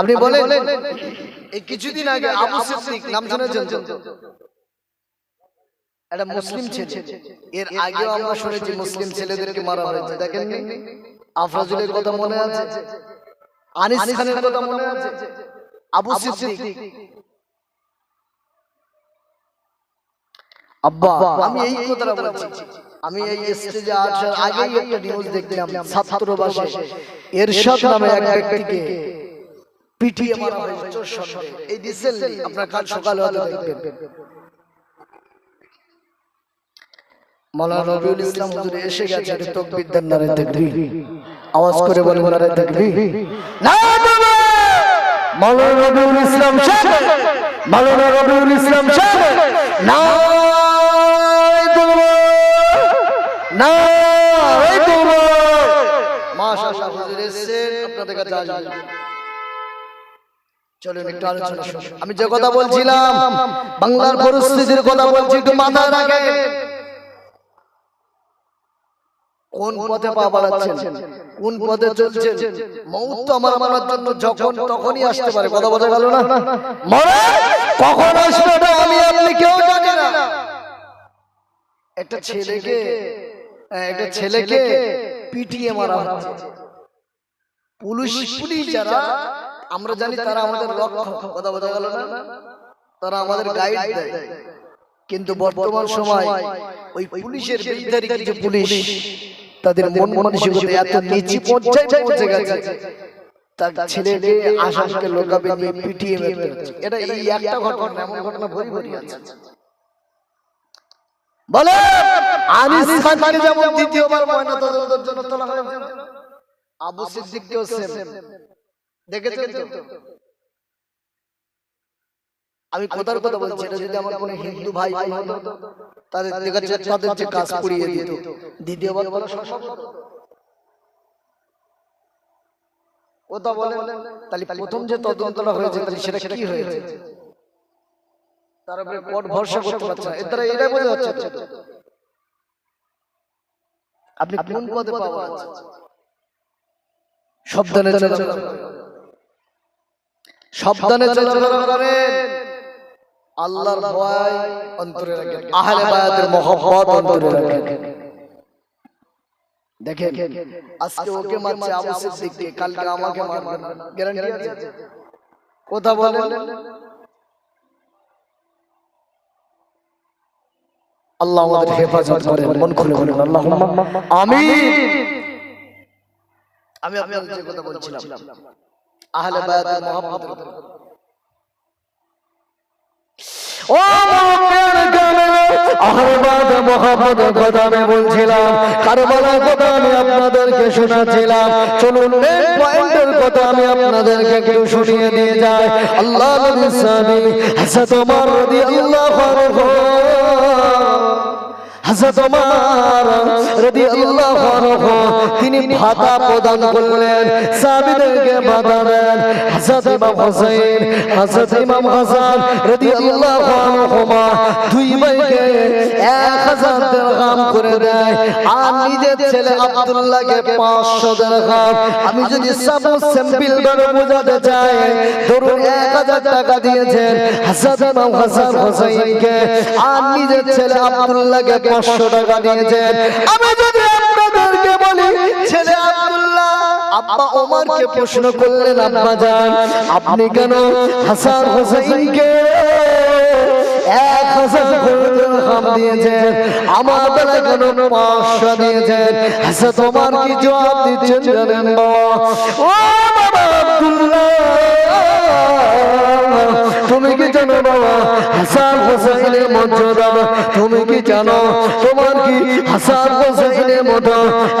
আপনি বলেন। এই কিছুদিন আগে আবু সিদ্দিক নাম শুনেছেন? একটা মুসলিম ছেলে। এর আগে আমরা শুনেছি মুসলিম ছেলেদেরকে মারা হয়েছে। দেখেন আফরাজুলের কথা মনে আছে? আনিস খানের কথা মনে আছে? আবু সিদ্দিক। আব্বা আমি এই কথাটা বলছি। আমি এই স্টেজে আসার আগেই একটা নিউজ দেখলাম। ছাত্রবাসে। এরশাদ নামে এক ব্যক্তিকে পিটিয়ে মারা হয়েছে এই রিসেন্টলি আপনার কাল সকালে হয়তো দেখবেন। মাওলানা রবিউল ইসলাম হুজুর এসে গেছে তকবীর দেন নারে তাকবীর। আওয়াজ করে বলেন নারে তাকবীর। নারে মাওলানা রবিউল ইসলাম সাহেব মাওলানা রবিউল ইসলাম সাহেব নারে তাকবীর। মাশাআল্লাহ হুজুর এসেছেন। আপনাদের কাছে আসবেন চলুন একটু আলোচনা আমি যে কথা বলছিলাম বাংলার পরিস্থিতির কথা বলছি একটু মাথায় রাখেন। কোন পথে পা বাড়াচ্ছেন? কোন পথে চলছেন? মৌত তো আমার মানার জন্য যখন তখনই আসতে পারে। কথা বোঝা গেল না? মরে? কখন আসবে আমি আপনি কেউ জানি না। একটা ছেলেকে হ্যাঁ, একটা ছেলেকে পিটিয়ে মারা হচ্ছে পুলিশ পুলিশ যারা আমরা জানি তারা আমাদের কথা বোঝা গেল না। তারা আমাদের গাইড দেয়। কিন্তু বর্তমান সময় ওই পুলিশের বিরুদ্ধে কিছু পুলিশ তাদের মন মানসিকতা এত নিচু পর্যায়ে পৌঁছে গেছে। তার ছেলেকে আসামকে লোকাবে নিয়ে পিটিয়ে হচ্ছে এটা এই একটা ঘটনা এমন ঘটনা ভরি ভরি আছে বলে আনিস খানকে যেমন দ্বিতীয়বার ময়না তদন্তের জন্য তোলা হয়েছে আবু সিদ্দিককেও সেম দেখেছেন তো? আমি কোথার কথা বলছি এটা যদি আমার কোনো হিন্দু ভাই ভাই হতো তাদের দেখেছে তাদের যে কাজ পুড়িয়ে দিত দ্বিতীয়বার বলা সম্ভব? কথা তাহলে প্রথম যে তদন্তটা হয়েছে তাহলে সেটা কি হয়েছে? তার উপরে ভরসা করতে পারছে এর দ্বারা এটাই বোঝা যাচ্ছে আপনি কোন পদে পাওয়া আছে চলাফেরা করেন। সাবধানে চলাফেরা করেন। আল্লাহর ভয় অন্তরে রাখেন। আহলে বায়াতের মহব্বত অন্তরে রাখেন। দেখেন আজকে ওকে মারছে আবু সিদ্দিককে কালকে আমাকে মারবে। গ্যারান্টি আছে? কথা বলেন। আল্লাহ আমাদের হেফাজত করেন মন খুলে বলেন আল্লাহুম্মা আমিন। আমি আপনাদের যে কথা বলছিলাম। আহলে বায়াতের মহব্বতের কথা। ও আহরবাদ মহাপদ কথা আমি বলছিলাম কারবালার কথা আমি আপনাদেরকে শোনাচ্ছিলাম। চলুন মেন পয়েন্টের কথা আমি আপনাদেরকে একটু শুনিয়ে দিয়ে যাই। আল্লাহ নবী সানি হাসাত ওমর রাদিয়াল্লাহু আনহু। হাজরত ওমর রাদিয়াল্লাহু তিনি ভাতা প্রদান করলেন, সাহাবীদেরকে ভাতা দেন। হযরত ইমাম হোসেন হযরত ইমাম হাসান রাদিয়াল্লাহু আনহুমা দুই ভাইকে 1000 দিরহাম করে দেয়। আর নিজের ছেলে আব্দুল্লাহকে 500 দিরহাম আমি যদি সাবু সিম্পল ভাবে বোঝাতে চাই, ধরুন 1000 টাকা দিয়েছেন হযরত ইমাম হাসান হোসেনকে আর নিজের ছেলে আব্দুল্লাহকে পাঁচশো টাকা দিয়েছেন। আমি যদি আপনাদেরকে বলি, ছেলে প্রশ্ন করলেন, আব্বা যান, আপনি কেন হাসান হোসেনকে এক হাজার দিয়েছেন? আমার বেলা কেন পাঁচশো দিয়েছেন? হাসান তোমার কি জবাব দিচ্ছেন জানেন বাবা তুমি কি জানো বাবা, হাসান হোসেনের মর্যাদা? তুমি জানো তোমার কি হাসান হোসেনের মতো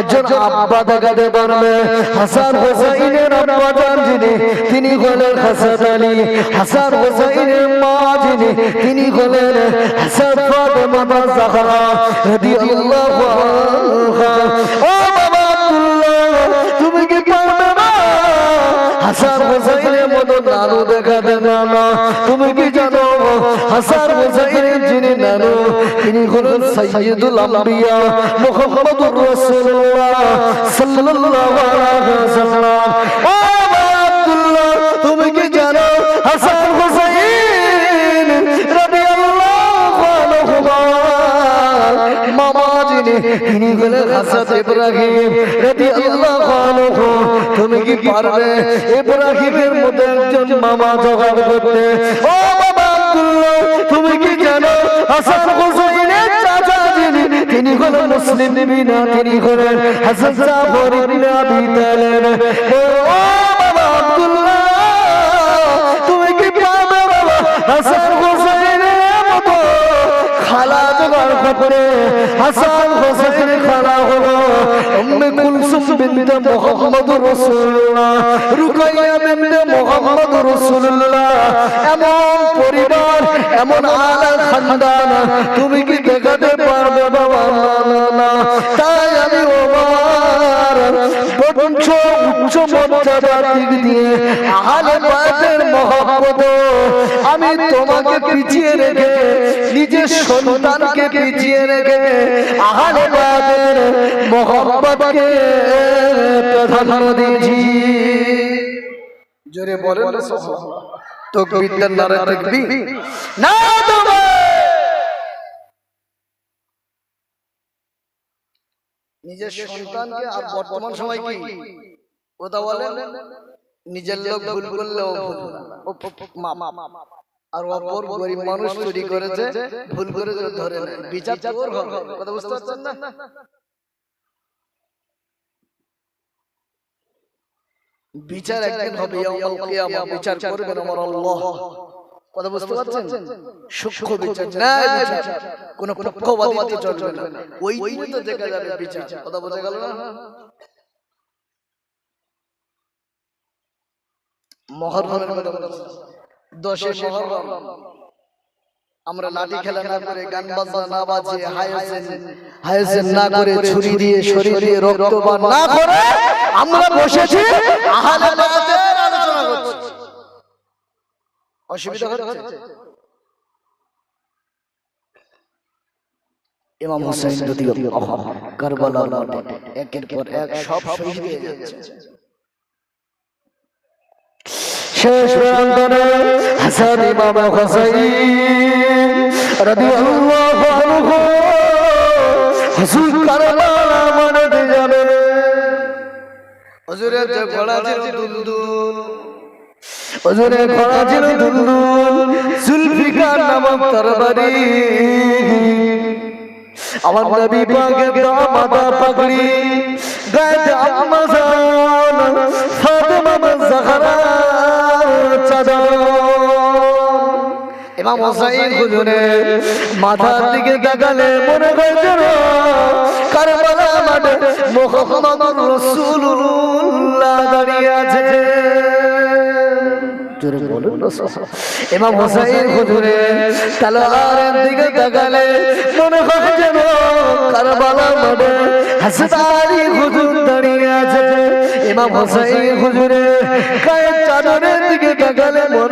একজন আব্বা দেখাতে পারবে? হাসান হোসেনের আব্বা যান যিনি তিনি হলেন হাসান আলী। হাসান হোসেনের মা যিনি তিনি হলেন হাসান ফাতেমা জাহরা রাদিয়াল্লাহু আনহা। ও বাবা আব্দুল্লাহ তুমি কি পারবে না? হাসান হোসেনের মতো নানু দেখাতে না। তুমি কি জানো হাসান সাইয়্যিদুল আমবিয়া মুহাম্মদুর রাসূলুল্লাহ সাল্লাল্লাহু আলাইহি ওয়াসাল্লাম। ও আব্দুল্লাহ, তুমি কি জানো হাসান হুসাইন রাদিয়াল্লাহু আনহুমা? মামা যিনি তিনি হলেন ইব্রাহিম রাদিয়াল্লাহু আনহু। তুমি কি পারবে ইব্রাহিমের একজন মামা করতে? ও বাবা আব্দুল্লাহ, তুমি কি জানো হাসান হুসাইন তিনি হলেন মুসলিম বিনা তিনি হলেন হাসান জাফর ইবনে আবি তালেব। ও বাবা আব্দুল্লাহ, তুমি কি পারবে বাবা? হাসান হুসাইনের মতো খালা জোগাড় করে হাসান হোসেনের খালা হলো উম্মে কুলসুম বিনতে মুহাম্মদ রাসূলুল্লাহ, রুকাইয়া বিনতে মুহাম্মদ রাসূলুল্লাহ। পরিবার, এমন আলা খানদান, তুমি কি দেখাতে পারবে বাবা তাই আমি ওমর বঞ্চ উচ্চ মর্যাদার দিক দিয়ে আহলে বায়াতের মহব্বত, আমি তোমাকে পিছিয়ে রেখে, নিজের সন্তানকে পিছিয়ে রেখে আহলে বায়াতের মহব্বতকে প্রাধান্য দিয়েছি জোরে সুবহানাল্লাহ। তকবীরটার নারে তাকবীর না নিজের সন্তানকে আর বর্তমান সময় কি? কথা বলেন নিজের লোক ভুল করলেও ভুল ও আর অপর গরিব মানুষ চুরি করেছে ভুল করে ধরে বিচার চোর কথা বুঝতে পারছেন না? বিচার একদিন হবে ইয়াউমাল কিয়ামা বিচার করবেন আমার আল্লাহ। কথা বুঝতে পারছেন? সূক্ষ্ম বিচার ন্যায় বিচার। কোন পক্ষপাতিত্ব চলবে না। ওই দিনই তো দেখা যাবে বিচার। কথা বোঝা গেল না? কথা বলছি। দশে আমরা লাঠি খেলা না করে গান বাজনা না বাজিয়ে হায়াসেন হায়াসেন না করে ছুরি দিয়ে শরীর দিয়ে রক্তপান না করে আমরা বসেছি আহলে বায়াতের আলোচনা করছি। অসুবিধা হচ্ছে? ইমাম হুসাইন রাদিয়াল্লাহু কারবালার মাঠে একের পর এক সব শহীদ হয়ে যাচ্ছে। শেষ প্রান্তরে হাসান ইমাম হুসাইন রাদিয়াল্লাহু আনহু হুজুর কারবালা হুজুরের যে ঘোড়া ছিল দুলদুল। হুজুরের ঘোড়া ছিল দুলদুল জুলফিকার নামক তরবারি। আমার নবী পাকের দামাদা পাগড়ি গায়ে আম্মাজান ফাতেমা জাহরা চাদর ইমাম হোসাইন হুজুরের মাথার দিকে তাকালে মনে হয় যেন কারবালা মাঠে মুহাম্মদুর রাসূলুল্লাহ দাঁড়িয়ে আছে। জোরে বলুন ইমাম হোসাইন হুজুরের তলোয়ারের দিকে তাকালে মনে হয় যেন কারবালা মাঠে আলী হুজুর দাঁড়িয়ে আছে। ইমাম হোসাইন হুজুরের গায়ের চাদরের দিকে তাকালে মনে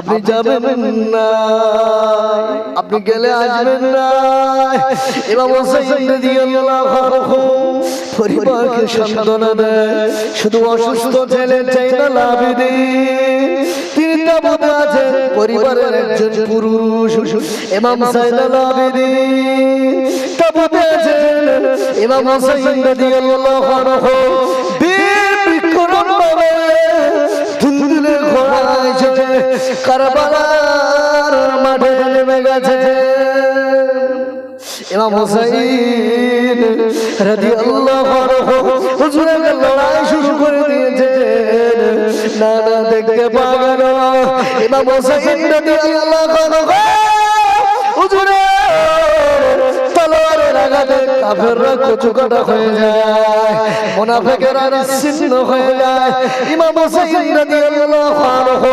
আপনি যাবেন না আপনি গেলে আসবেন না এবার হোসেন আনহু পরিবারকে সান্ত্বনা দেয়। শুধু অসুস্থ ছেলে চাই না লাভিদি তিনি তাবুতে আছেন। পরিবারের একজন পুরুষ। ইমাম সাইদাল আবেদিন তাবুতে আছেন। ইমাম হোসেন রাদিয়াল্লাহু আনহু ইমাম হোসেন রাদিয়াল্লাহু আনহু হুজুরের লড়াই শুরু করে দিয়েছেন। না না, দেখতে পাবে ইমাম হুসাইন রাদিয়াল্লাহু আনহু। কাফেররা কচুকাটা হয়ে যায়, মুনাফিকেরা নিশ্চিন্ন হয়ে যায়। ইমাম হোসেন রাদিয়াল্লাহু আনহু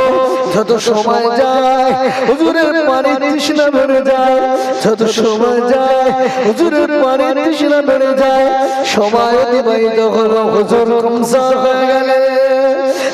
যত সময় যায়, হুজুরের পানি তৃষ্ণা বেড়ে যায়। যত সময় যায়, হুজুরের পানি তৃষ্ণা বেড়ে যায়। সময় অতিবাহিত হলো, হুজুর কমসার হয়ে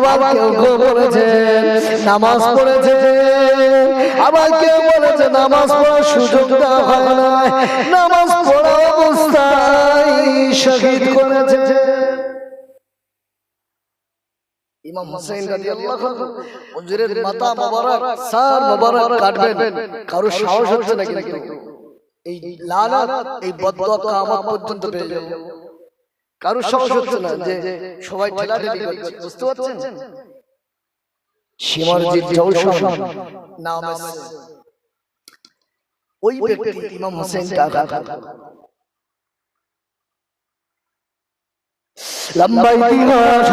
আবার কেউ কেউ বলেছে নামাজ পড়েছে। আবার কেউ বলেছে নামাজ পড়ার সুযোগ দেওয়া হয় না। নামাজ পড়া অবস্থায় শহীদ করেছে। ইমাম হোসেন রাদিয়াল্লাহু আনহু হুজুরের মাথা মোবারক সার মোবারক কাটবেন। কারও সাহস হচ্ছে না কিন্তু। এই লানত এই বদদুয়া কিয়ামত পর্যন্ত পেয়ে যাবে। কারও সাহস হচ্ছে না যে সবাই ঠেলাঠেলি করছে বুঝতে পারছেন? সীমারজিৎ জৌশন নাম আছে। ওই ব্যক্তি ইমাম হোসেন কাকা লম্বা ইতিহাস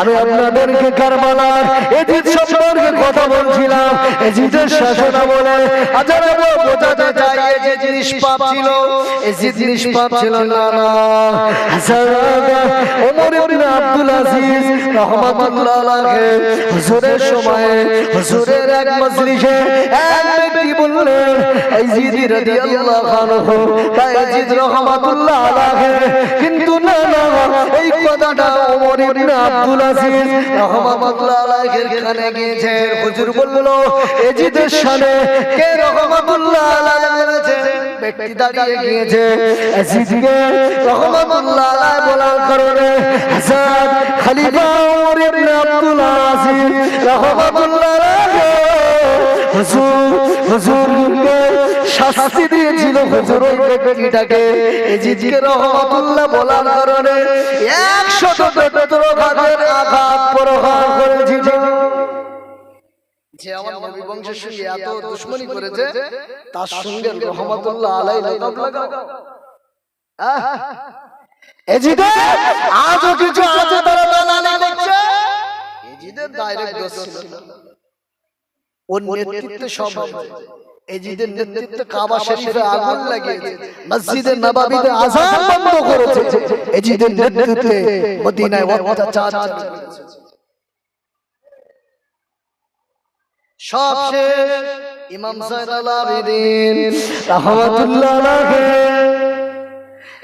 আমি আপনাদেরকে কারবালার এজিদ সম্পর্কে কথা বলছিলাম। এজিদের শাসন বলে হাজার বোঝাতে চাই যে জিনিস পাপ ছিল এজিদ জিনিস পাপ ছিল না না। ওমর ইবনে আব্দুল আজিজ রহমাতুল্লাহ আলাইহি হুজুরের সময়ে হুজুরের এক মজলিসে এক ব্যক্তি বললেন রাদিয়াল্লাহু আনহু, তাই এজিদ রহমাতুল্লাহ আলাইহি, কিন্তু না না, এই কথাটা ওমর ইবনে আব্দুল আজিজ রহমাতুল্লাহ আলাইহির কানে গিয়েছে। হুজুর বলল, এজিদের শানে কে রহমাতুল্লাহ আলাইহি বলেছে? ব্যক্তি দাঁড়িয়ে গিয়েছে। এজিদকে রহমাতুল্লাহ আলাইহি বলার কারণে হযরত খলিফা ওমর ইবনে আব্দুল আজিজ রহমাতুল্লাহ আলাইহি হুজুর হুজুরকে শাস্তি দিয়েছিল হুজুর ওই ব্যক্তিটাকে। এজিদকে রহমাতুল্লাহ বলার কারণে একশত বেত্রঘাতের আঘাত প্রহার করেছিল। যে আমার নবী বংশের সঙ্গে এত দুশ্মনী করেছে তার সঙ্গে রহমাতুল্লাহ আলাই লাগাও। এজিদে আজও কিছু আছে তারা দালালি করছে? এজিদের ডাইরেক্ট দোষ ছিল। না। ওর নেতৃত্বে সব। এজিদের নেতৃত্বে কাবা শরীফে আগুন লাগিয়েছে। মসজিদে নববীতে আযান বন্ধ করেছে। এজিদের নেতৃত্বে মদিনায় অত্যাচার চালিয়েছে। সব শেষ। ইমাম জাইনুল আবেদিন রাহমাতুল্লাহ আলাইহি।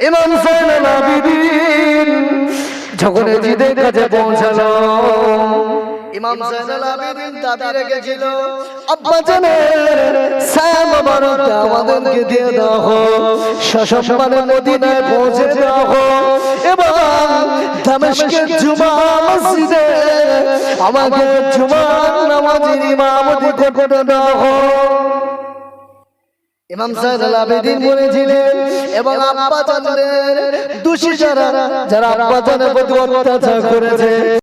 ইমাম জাইনুল আবেদিন যখন এজিদের কাছে পৌঁছালো ইমাম জাইনুল আবেদিন দাবি রেখেছিল আব্বা জানের সাম মোবারক আমাদেরকে দিয়ে দাও। সসম্মানে মদিনায় পৌঁছে দাও এবং দামেস্কের জুমা মসজিদে আমাকে জুমার নামাজের ইমামতি করতে দাও ইমাম সাইদুল আবেদিন বলেছিলেন এবং আব্বা জানের দোষী যারা যারা আব্বা জানের প্রতি অত্যাচার করেছে